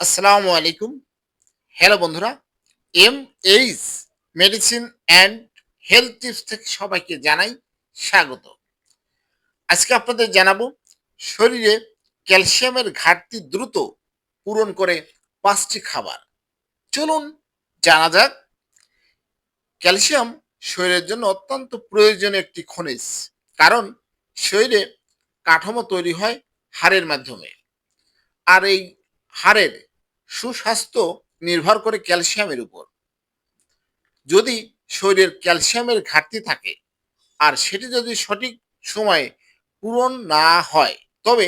আসসালামু আলাইকুম। হ্যালো বন্ধুরা M H medicine and health tips থেকে সবাইকে জানাই স্বাগত। আজকে আপনাদের জানাব, শরীরে ক্যালসিয়ামের ঘাটতি দ্রুত পূরণ করে পাঁচটি খাবার। চলুন জানা যাক, ক্যালসিয়াম শরীরের জন্য অত্যন্ত প্রয়োজনীয় একটি খনিজ, কারণ শরীরে কাঠামো তৈরি হয় হাড়ের মাধ্যমে। আর এই হাড়ের সুস্বাস্থ্য নির্ভর করে ক্যালসিয়ামের উপর। যদি শরীরের ক্যালসিয়ামের ঘাটতি থাকে আর সেটি যদি সঠিক সময়ে পূরণ না হয়, তবে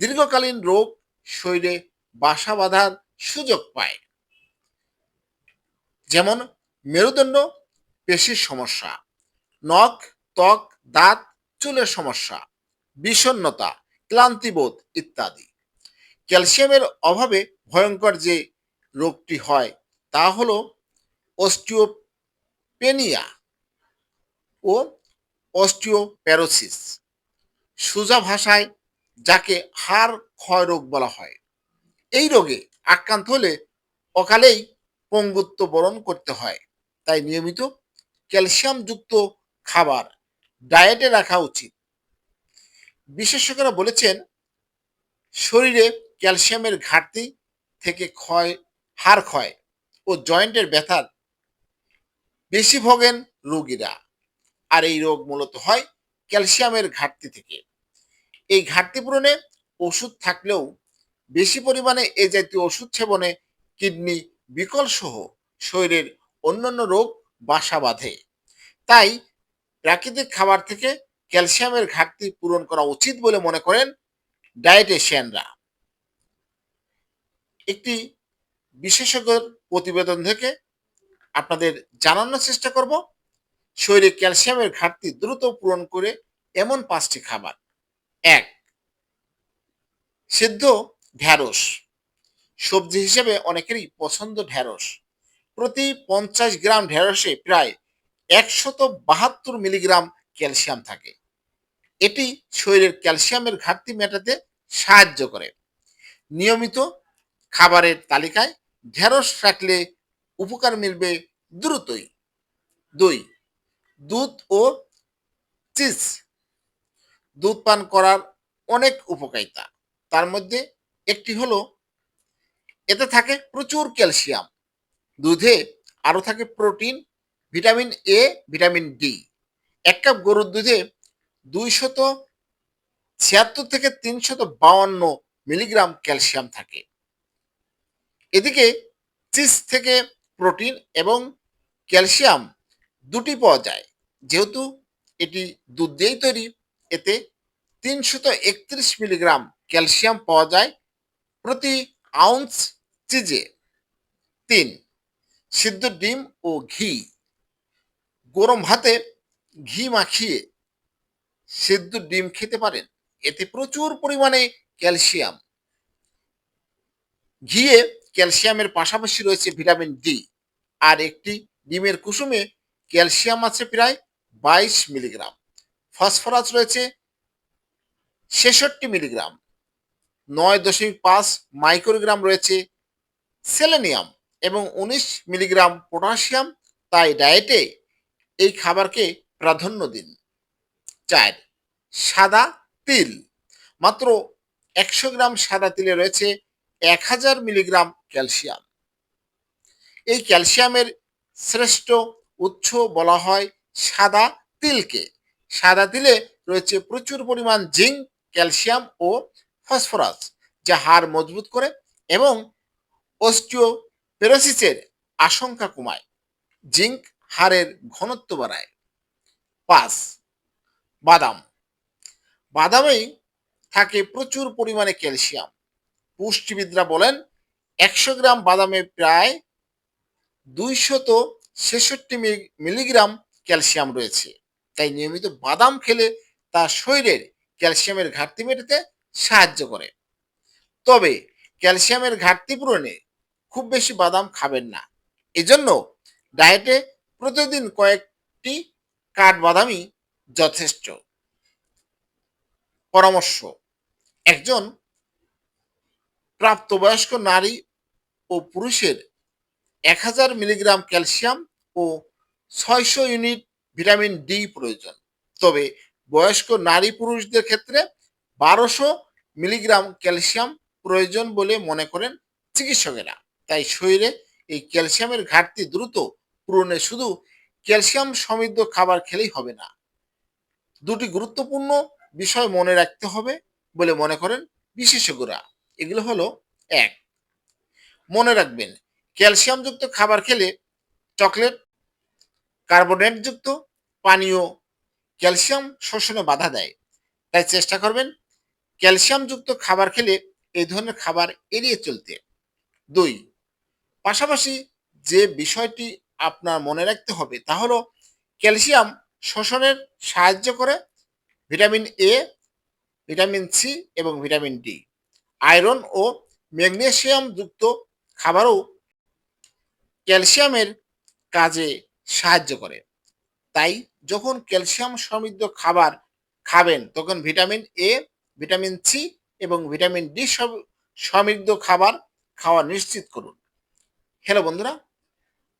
দীর্ঘকালীন রোগ শরীরে বাসা বাঁধার সুযোগ পায়। যেমন মেরুদণ্ড, পেশির সমস্যা, নখ, ত্বক, দাঁত, চুলের সমস্যা বিষণ্নতা ক্লান্তিবোধ ইত্যাদি। ক্যালসিয়ামের অভাবে ভয়ঙ্কর যে রোগটি হয়, তা হলো অস্টিওপেনিয়া ও অস্টিওপ্যারোসিস সোজা ভাষায় যাকে হাড় ক্ষয় রোগ বলা হয়। এই রোগে আক্রান্ত হলে অকালেই পঙ্গুত্ব বরণ করতে হয়, তাই নিয়মিত ক্যালসিয়ামযুক্ত খাবার ডায়েটে রাখা উচিত। বিশেষজ্ঞরা বলেছেন, শরীরে ক্যালসিয়ামের ঘাটতি থেকে ক্ষয়, হাড় ক্ষয় ও জয়েন্টের ব্যথার বেশি ভোগেন রোগীরা। আর এই রোগ মূলত হয় ক্যালসিয়ামের ঘাটতি থেকে। এই ঘাটতি পূরণে ওষুধ থাকলেও বেশি পরিমাণে এ জাতীয় ওষুধ সেবনে কিডনি, বিকল সহ শরীরের অন্যান্য রোগ বাসা বাঁধে। তাই প্রাকৃতিক খাবার থেকে ক্যালসিয়ামের ঘাটতি পূরণ করা উচিত বলে মনে করেন ডায়েটেশিয়ানরা। একটি বিশেষজ্ঞর প্রতিবেদন থেকে আপনাদের জানানোর চেষ্টা করব। শরীরে ক্যালসিয়ামের ঘাটতি দ্রুত পূরণ করে এমন পাঁচটি খাবার। এক, সিদ্ধ ঢ্যাঁড়স। সবজি হিসেবে অনেকেরই পছন্দ ঢ্যাঁড়স। প্রতি পঞ্চাশ গ্রাম ঢ্যাঁড়সে প্রায় একশত বাহাত্তর মিলিগ্রাম ক্যালসিয়াম থাকে। এটি শরীরের ক্যালসিয়ামের ঘাটতি মেটাতে সাহায্য করে। নিয়মিত খাবারের তালিকায় ঢেঁড়স রাখলে উপকার মিলবে দ্রুতই। দুই, দুধ ও চিজ। দুধ পান করার অনেক উপকারিতা। তার মধ্যে একটি হলো, এতে থাকে প্রচুর ক্যালসিয়াম। দুধে আরও থাকে protein, vitamin A, vitamin D. এক কাপ গরুর দুধে দুইশত ছিয়াত্তর থেকে তিনশত বাউান্ন মিলিগ্রাম ক্যালসিয়াম থাকে। এদিকে চিজ থেকে প্রোটিন এবং ক্যালসিয়াম দুটি পাওয়া যায়। যেহেতু এটি দুধ দিয়েই তৈরি, এতে তিনশত একত্রিশ মিলিগ্রাম ক্যালসিয়াম পাওয়া যায় প্রতি আউন্স চিজে। তিন, সিদ্ধ ডিম ও ঘি। গরম ভাতে ঘি মাখিয়ে সিদ্ধ ডিম খেতে পারেন, এতে প্রচুর পরিমাণে ক্যালসিয়াম। ঘিয়ে ক্যালসিয়ামের পাশাপাশি রয়েছে ভিটামিন ডি আর একটি ডিমের কুসুমে ক্যালসিয়াম আছে প্রায় বাইশ মিলিগ্রাম। ফসফরাস রয়েছে ছেষট্টি মিলিগ্রাম। নয় দশমিক পাঁচ মাইক্রোগ্রাম রয়েছে সেলেনিয়াম এবং উনিশ মিলিগ্রাম পটাশিয়াম। তাই ডায়েটে এই খাবারকে প্রাধান্য দিন। চার, সাদা তিল। মাত্র একশো গ্রাম সাদা তিলে রয়েছে এক হাজার মিলিগ্রাম ক্যালসিয়াম। এই ক্যালসিয়ামের শ্রেষ্ঠ উৎস বলা হয় সাদা তিলকে। সাদা তিলে রয়েছে প্রচুর পরিমাণ জিঙ্ক, ক্যালসিয়াম ও ফসফরাস, যা হাড় মজবুত করে এবং অস্টিওপেরোসিসের আশঙ্কা কমায়। জিঙ্ক হাড়ের ঘনত্ব বাড়ায়। পাঁচ, বাদাম। বাদামেই থাকে প্রচুর পরিমাণে ক্যালসিয়াম। পুষ্টিবিদরা বলেন, একশো গ্রাম বাদামে প্রায় দুইশত ছেষট্টি মিলিগ্রাম ক্যালসিয়াম রয়েছে। তাই নিয়মিত বাদাম খেলে তার শরীরের ক্যালসিয়ামের ঘাটতি মেটাতে সাহায্য করে। তবে ক্যালসিয়ামের ঘাটতি পূরণে খুব বেশি বাদাম খাবেন না। এজন্য ডায়েটে প্রতিদিন কয়েকটি কাঠবাদামই যথেষ্ট। পরামর্শ, একজন প্রাপ্তবয়স্ক নারী ও পুরুষের এক হাজার মিলিগ্রাম ক্যালসিয়াম ও ছয়শো ইউনিট ভিটামিন ডি প্রয়োজন। তবে বয়স্ক নারী পুরুষদের ক্ষেত্রে বারোশো মিলিগ্রাম ক্যালসিয়াম প্রয়োজন বলে মনে করেন চিকিৎসকেরা। তাই শরীরে এই ক্যালসিয়ামের ঘাটতি দ্রুত পূরণে শুধু ক্যালসিয়াম সমৃদ্ধ খাবার খেলেই হবে না। দুটি গুরুত্বপূর্ণ বিষয় মনে রাখতে হবে বলে মনে করেন বিশেষজ্ঞরা। এগুলো হলো এক। মনে রাখবেন, ক্যালসিয়ামযুক্ত খাবার খেলে চকলেট, কার্বোনেটযুক্ত পানীয় ক্যালসিয়াম শোষণে বাধা দেয়। তাই চেষ্টা করবেন ক্যালসিয়ামযুক্ত খাবার খেলে এই ধরনের খাবার এড়িয়ে চলতে। দুই, পাশাপাশি যে বিষয়টি আপনার মনে রাখতে হবে তা হলো ক্যালসিয়াম শোষণের সাহায্য করে ভিটামিন এ, ভিটামিন সি এবং ভিটামিন ডি। আয়রন ও ম্যাগনেসিয়াম যুক্ত খাবারও ক্যালসিয়ামের কাজে সাহায্য করে। তাই যখন ক্যালসিয়াম সমৃদ্ধ খাবার খাবেন, তখন ভিটামিন এ ভিটামিন সি এবং ভিটামিন ডি সমৃদ্ধ খাবার খাওয়া নিশ্চিত করুন। হ্যালো বন্ধুরা,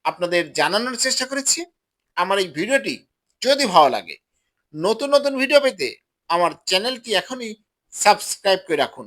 আপনাদের জানানোর চেষ্টা করেছি। আমার এই ভিডিওটি যদি ভালো লাগে, নতুন নতুন ভিডিও পেতে আমার চ্যানেলটি এখনই সাবস্ক্রাইব করে রাখুন।